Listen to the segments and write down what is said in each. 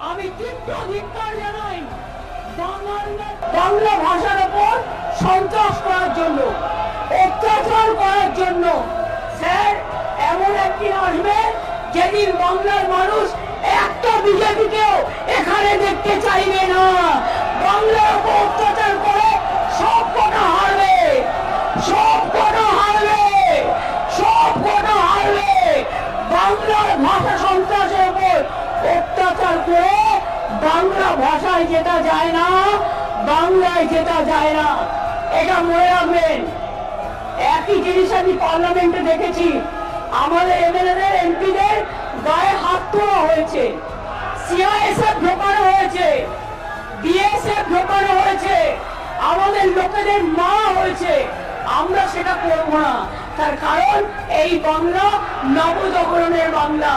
আমি তীব্র বাংলা- ভাষার ওপর সন্ত্রাস করার জন্য, অত্যাচার করার জন্য, স্যার, এমন একদিন আসবে যেদিন বাংলার মানুষ একটা বিজেপিকেও করে বাংলা ভাষায় যেটা যায় না, বাংলায় যেটা যায় না। এটা মনে রাখবেন, একই জিনিস আমি পার্লামেন্টে দেখেছি। আমাদের এমএলএদের, এমপিদের গায়ে হাত তোলা হয়েছে, সিআইএসএফ ঢোকানো হয়েছে, বিএসএফ ঢোকানো হয়েছে, আমাদের লোকেদের মা হয়েছে। আমরা সেটা করব না। তার কারণ এই বাংলা নবজাগরণের বাংলা।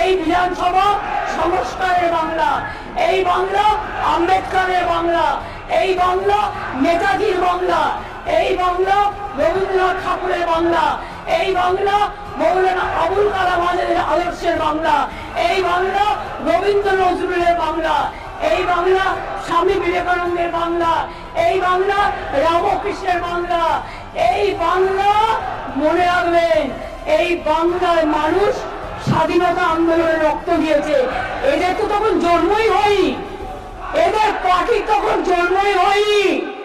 এই বিধানসভা বাংলা। এই বাংলা আম্বেদকরের বাংলা। এই বাংলা নেতাজির বাংলা। এই বাংলা রবীন্দ্রনাথ ঠাকুরের বাংলা। এই বাংলা মৌলানা আবুল কালাম আজাদের আদর্শের বাংলা। এই বাংলা রবীন্দ্র নজরুলের বাংলা। এই বাংলা স্বামী বিবেকানন্দের বাংলা। এই বাংলা রামকৃষ্ণের বাংলা। এই বাংলা মনে রাখবেন, এই বাংলার মানুষ স্বাধীনতা আন্দোলনে রক্ত দিয়েছে। তখন জন্মই হয়নি। এদের পাখি তখন জন্মই হয়নি।